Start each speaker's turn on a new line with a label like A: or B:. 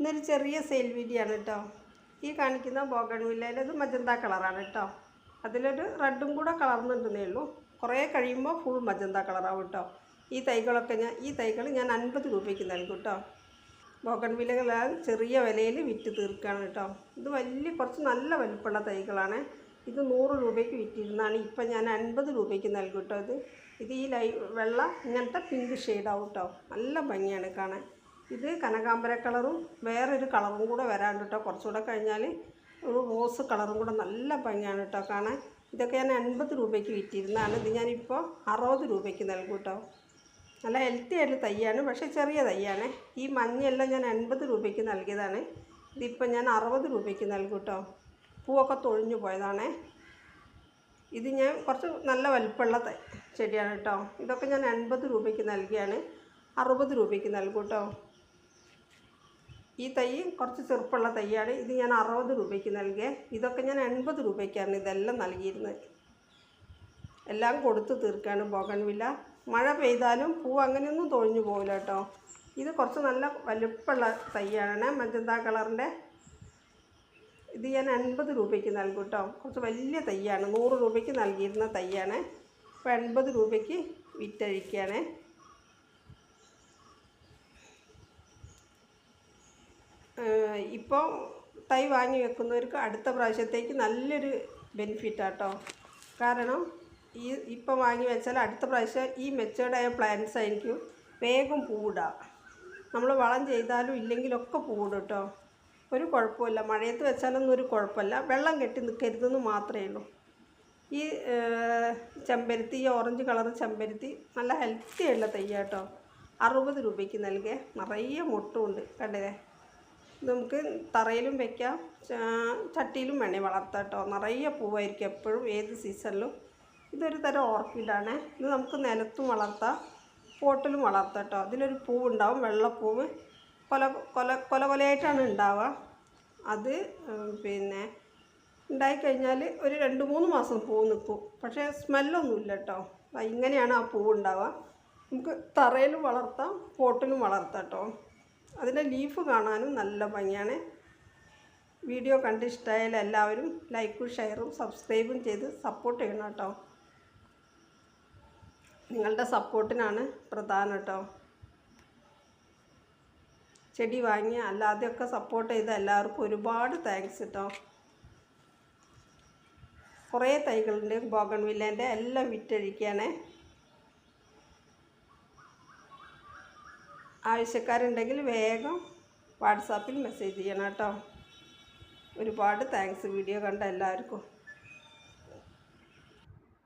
A: ഇന്നൊരു ചെറിയ sale video ആണ് കേട്ടോ ഈ കാണിക്കുന്ന ബോഗൺ വില്ലയിൽ ഇത് മജന്ത കളറാണ് കേട്ടോ അതിലൊരു റെഡും കൂടെ കളർന്നുണ്ടെന്നേ ഉള്ളൂ. കുറേ കഴിയുമ്പോൾ ഫുൾ മജന്ത കളറാവും കേട്ടോ ഈ തൈകളൊക്കെ ഞാൻ ഈ തൈകൾ ഞാൻ അൻപത് രൂപയ്ക്ക് നൽകും കേട്ടോ ബോഗൺ വില്ലകളാൽ ചെറിയ വിലയിൽ വിറ്റ് തീർക്കുകയാണ് കേട്ടോ ഇത് വലിയ കുറച്ച് നല്ല വലുപ്പമുള്ള തൈകളാണ്. ഇത് നൂറ് രൂപയ്ക്ക് വിറ്റിരുന്നാണ് ഇപ്പം ഞാൻ അൻപത് രൂപയ്ക്ക് നൽകും കേട്ടോ ഇത്. ഇത് ഈ ലൈ വെള്ള ഇങ്ങനത്തെ പിങ്ക് ഷെയ്ഡാവും കേട്ടോ നല്ല ഭംഗിയാണ് കാണാൻ. ഇത് കനകാമ്പര കളറും വേറൊരു കളറും കൂടെ വരാണ്ട് കേട്ടോ. കുറച്ചുകൂടെ കഴിഞ്ഞാൽ ഒരു റോസ് കളറും കൂടെ നല്ല ഭംഗിയാണ് കേട്ടോ കാണാൻ. ഇതൊക്കെ ഞാൻ അൻപത് രൂപയ്ക്ക് വിറ്റിരുന്നതാണ്. ഇത് ഞാനിപ്പോൾ അറുപത് രൂപയ്ക്ക് നൽകും കേട്ടോ. നല്ല ഹെൽത്തി ആയിട്ട് തയ്യാണ് പക്ഷേ ചെറിയ തയ്യാണ് ഈ മഞ്ഞയെല്ലാം ഞാൻ അൻപത് രൂപയ്ക്ക് നൽകിയതാണ്. ഇതിപ്പോൾ ഞാൻ അറുപത് രൂപയ്ക്ക് നൽകും കേട്ടോ. പൂവൊക്കെ തൊഴിഞ്ഞു പോയതാണേ. ഇത് ഞാൻ കുറച്ച് നല്ല വലിപ്പമുള്ള ചെടിയാണ് കേട്ടോ. ഇതൊക്കെ ഞാൻ അൻപത് രൂപയ്ക്ക് നൽകിയാണ്. അറുപത് രൂപയ്ക്ക് നൽകും കേട്ടോ. ഈ തൈ കുറച്ച് ചെറുപ്പുള്ള തൈയാണ്. ഇത് ഞാൻ അറുപത് രൂപയ്ക്ക് നൽകിയേ ഇതൊക്കെ ഞാൻ എൺപത് രൂപയ്ക്കാണ് ഇതെല്ലാം നൽകിയിരുന്നത്. എല്ലാം കൊടുത്തു തീർക്കാണ് ബോഗൺവില്ല മഴ പെയ്താലും പൂ അങ്ങനെയൊന്നും തൊഴിഞ്ഞു പോകില്ല കേട്ടോ. ഇത് കുറച്ച് നല്ല വലുപ്പമുള്ള തൈയാണ് മജന്ത കളറിന്റെ. ഇത് ഞാൻ എൺപത് രൂപയ്ക്ക് നൽകും കേട്ടോ. കുറച്ച് വലിയ തൈയാണ് നൂറ് രൂപയ്ക്ക് നൽകിയിരുന്ന തൈയാണ്. ഇപ്പോൾ എൺപത് രൂപയ്ക്ക് വിറ്റഴിക്കുകയാണ്. ഇപ്പോൾ തൈ വാങ്ങി വെക്കുന്നവർക്ക് അടുത്ത പ്രാവശ്യത്തേക്ക് നല്ലൊരു ബെനിഫിറ്റാട്ടോ കാരണം ഈ ഇപ്പം വാങ്ങി വെച്ചാൽ അടുത്ത പ്രാവശ്യം ഈ മെച്ചേർഡായ പ്ലാന്റ്സ് ആയിരിക്കും വേഗം പൂവിടുക. നമ്മൾ വളം ചെയ്താലും ഇല്ലെങ്കിലൊക്കെ പൂവിടും കേട്ടോ ഒരു കുഴപ്പമില്ല. മഴയത്ത് വെച്ചാലൊന്നും ഒരു കുഴപ്പമില്ല. വെള്ളം കെട്ടി നിൽക്കരുതെന്ന് മാത്രമേ ഉള്ളൂ. ഈ ചെമ്പരത്തി ഈ ഓറഞ്ച് കളർ ചെമ്പരത്തി നല്ല ഹെൽത്തി ഉള്ള തയ്യാട്ടോ അറുപത് രൂപയ്ക്ക് നൽകിയ നിറയെ മുട്ടുമുണ്ട്. ഇത് നമുക്ക് തറയിലും വെക്കാം. ചട്ടിയിലും വേണേൽ വളർത്താം കേട്ടോ. നിറയെ പൂവായിരിക്കും എപ്പോഴും ഏത് സീസണിലും. ഇതൊരു തരം ഓർക്കിഡാണ്. ഇത് നമുക്ക് നിലത്തും വളർത്താം പോട്ടിലും വളർത്താം കേട്ടോ. അതിലൊരു പൂവുണ്ടാവും വെള്ളപ്പൂവ്. കൊല കൊല കൊല കൊലയായിട്ടാണ് ഉണ്ടാവുക. അത് പിന്നെ ഉണ്ടായിക്കഴിഞ്ഞാൽ ഒരു രണ്ട് മൂന്ന് മാസം പൂ നിൽക്കും. പക്ഷേ സ്മെല്ലൊന്നുമില്ല കേട്ടോ. ഇങ്ങനെയാണ് ആ പൂവ് ഉണ്ടാവുക. നമുക്ക് തറയിലും വളർത്താം പോട്ടിലും വളർത്താം കേട്ടോ. അതിന്റെ ലീഫ് കാണാനും നല്ല ഭംഗിയാണ്. വീഡിയോ കണ്ട് ഇഷ്ടമായാൽ എല്ലാവരും ലൈക്കും ഷെയറും സബ്സ്ക്രൈബും ചെയ്ത് സപ്പോർട്ട് ചെയ്യണം കേട്ടോ. നിങ്ങളുടെ സപ്പോർട്ടിനാണ് പ്രധാനം കേട്ടോ. ചെടി വാങ്ങി അല്ലാതെയൊക്കെ സപ്പോർട്ട് ചെയ്ത എല്ലാവർക്കും ഒരുപാട് താങ്ക്സ് കേട്ടോ. കുറേ തൈകളുണ്ട് ബോഗൺ വില്ലേന്റെ എല്ലാം വിറ്റഴിക്കുകയാണ്. ആവശ്യക്കാരുണ്ടെങ്കിൽ വേഗം വാട്സാപ്പിൽ മെസ്സേജ് ചെയ്യണം കേട്ടോ. ഒരുപാട് താങ്ക്സ് വീഡിയോ കണ്ട എല്ലാവർക്കും.